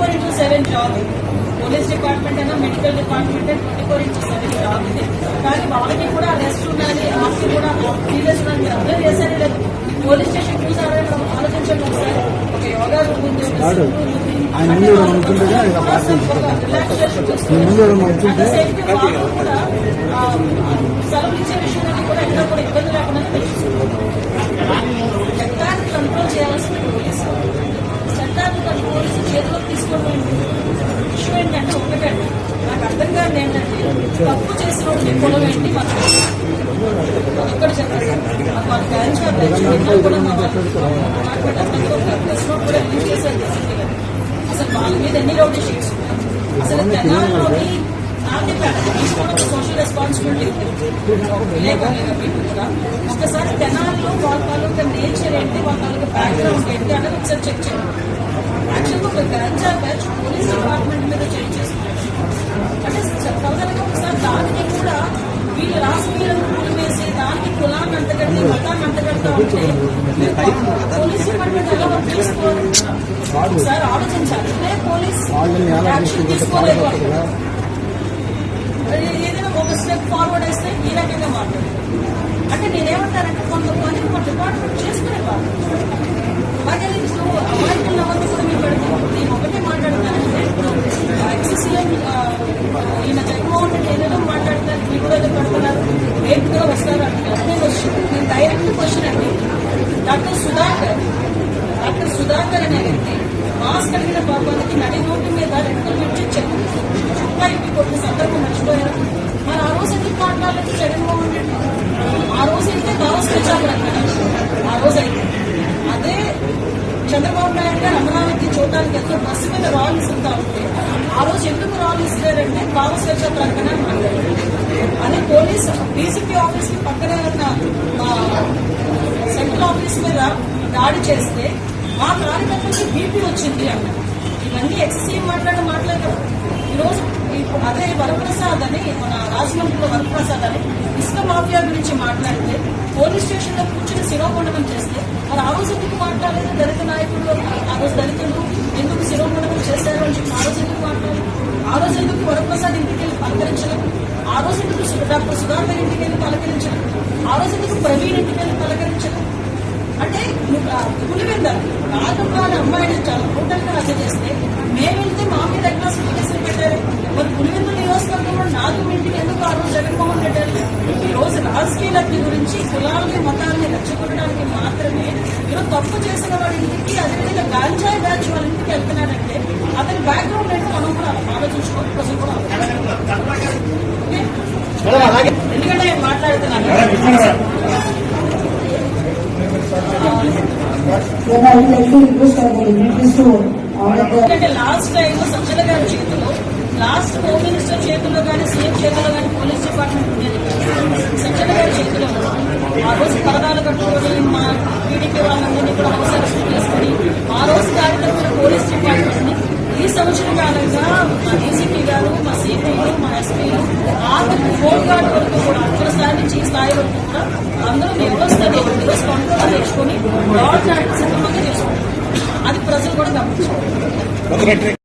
Seven job police department అయినా medical department twenty four into seven job ఇది. కానీ వాళ్ళకి కూడా రెస్ట్ ఉండాలి ఆఫీస్ కూడా సీరియస్ ఉండాలి. మీరు అర్థం చేశారు లేదు పోలీస్ స్టేషన్ చూసారా ఇక్కడ ఆలోచించండి ఒకసారి. ఒక యోగా ఉంది ఒక కాదు. సిట్టింగ్ తప్పు చేసిన వాడికి పొలం ఏంటి మనకు చెప్పండి వాళ్ళ కూడా ఒక కూడా రిలీజ్ చేశారు అసలు వాళ్ళ మీద ఎన్ని రౌడీ షీట్స్ అసలు తెలంగాణలోని నాకే తీసుకోవడం సోషల్ రెస్పాన్సిబిలిటీ ఒకసారి తెనాల్లో వాళ్ళ తాలూకా నేచర్ ఏంటి వాళ్ళ తాలూకా బ్యాక్గ్రౌండ్ ఏంటి అనేది ఒకసారి చెక్ చేయండి. యాక్చువల్గా ఒక గంజా బ్యాచ్ పోలీస్ డిపార్ట్మెంట్ మీద చేంజ్ చేస్తున్నారు అంటే చెప్పగలగా ఒకసారి దానికి రాజకీయాలను కూలివేసి దానికి కులాన్ని అంతగట్టి మతాన్ని అంతగడతా ఉంటే పోలీస్ డిపార్ట్మెంట్ ఎలా ఒకసారి ఆలోచించాలి. పోలీస్ యాక్షన్ తీసుకోలేదు ఏదైనా ఒక స్టెప్ ఫార్వర్డ్ వేస్తే ఈ రకంగా మాట్లాడు అంటే నేనేమంటానంటే కొంత పని మన డిపార్ట్మెంట్ చేసుకునే వాళ్ళు అలాగే ఇప్పుడు అమాయకులు అవ్వదు కూడా మీరు పెడతారు నేను ఒకటే మాట్లాడతానంటే ఇప్పుడు ఎక్సీసీఎం ఈయన జగన్మోహన్ రెడ్డి ఏదైనా మాట్లాడతారు మీరు కూడా నేర్పుగా పెడుతున్నారు రేపు కూడా వస్తారు? అంటున్నారు నేను నేను డైరెక్ట్ క్వశ్చన్ అండి. డాక్టర్ సుధాకర్ డాక్టర్ సుధాకర్ అనే వ్యక్తి మాస్క్ అడిగిన పాపానికి నడి రోడ్డు మీద రెండు నుంచి చెప్పు కొన్ని సందర్భం మర్చిపోయారు? మరి ఆ రోజు ఎందుకు మాట్లాడలేదు జగన్మోహన్ రెడ్డి? ఆ రోజు అయితే దావస్ తెచ్చారు అక్కడ ఆ రోజు అయితే. అదే చంద్రబాబు నాయుడు చూడడానికి ఎంతో బస్సు మీద రాయల్ ఇస్తుంటా ఉంటే ఆ రోజు ఎందుకు రాయల్ ఇస్తారంటే భావ స్వేచ్ఛ ప్రకటన అని అదే పోలీస్ డీసీపీ ఆఫీస్కి పక్కనే ఉన్న సెంట్రల్ ఆఫీస్ మీద దాడి చేస్తే మా కార్యకర్తలకి బీపీ వచ్చింది అన్నారు. ఇవన్నీ ఎక్సీఎం మాట్లాడిన మాట్లాడతాం. ఈరోజు ఈ- అదే వరప్రసాద్ అని మన రాజమండ్రిలో వరప్రసాద్ అని ఇసుక మాఫియా గురించి మాట్లాడితే పోలీస్ స్టేషన్లో కూర్చుని శిరోమండనం చేస్తే మరి ఆ రోజు ఎందుకు మాట్లాడలేదు దళిత నాయకులు ఆ రోజు దళితులు ఎందుకు శిరోమండనం చేశారు అని చెప్పి ఆ రోజు ఎందుకు మాట్లాడలేదు? ఆ రోజు ఎందుకు వరప్రసాద్ ఇంటికి వెళ్ళి పలకరించలేదు? ఆ రోజు ఎందుకు డాక్టర్ సుధాకర్ ఇంటికి వెళ్ళి పలకరించలేదు? ఆ రోజు ఎందుకు ప్రవీణ్ ఇంటికి వెళ్ళి పలకరించలేదు? అంటే పులివెంద నాగమ్మాని అమ్మాయిని చాలా టోటల్గా హత్య చేస్తే మేము వెళ్తే మా మీద ఎట్లా కేసులు పెట్టారు? మరి పులివెందు నియోజకవర్గంలో నాలుగు ఇంటికి ఎందుకు ఆ రోజు జగన్మోహన్ రెడ్డి ఈ రోజు రాజకీయ లబ్ధి గురించి కులాలని మతాలని రెచ్చగొట్టడానికి మాత్రమే ఈరోజు తప్పు చేసిన వాడి ఇంటికి అదేవిధంగా గాంజాయి బ్యాచ్ వాళ్ళ ఇంటికి వెళ్తున్నాడంటే అతని బ్యాక్గ్రౌండ్ ఏంటో మనం కూడా ఆలోచించుకోవాలి ప్రజలు కూడా? ఎందుకంటే నేను మాట్లాడుతున్నాను. ఎందుకంటే లాస్ట్ టైం సజ్జల గారి చేతిలో లాస్ట్ హోమ్ మినిస్టర్ చేతిలో కానీ సీఎం చేతిలో కానీ పోలీస్ డిపార్ట్మెంట్ ఉండేది కాదు. సజ్జల గారి చేతిలో ఆ రోజు పరదాలు కట్టుకొని మా టీడీపీ వాళ్ళందరినీ కూడా హౌస్ అరెస్ట్ చేసుకుని ఆ రోజు కార్యకర్తలు పోలీస్ డిపార్ట్మెంట్ని ఈ సంవత్సరం కాలంగా మా డీసీపీ గారు మా సిపిలు మా ఎస్పీలు ఆఖరి ఫోన్ వరకు కూడా అక్కడ స్థాయి నుంచి ఈ స్థాయి వరకు కూడా అందరూ గవర్నమెంట్ అది ప్రజలు కూడా గమనించారు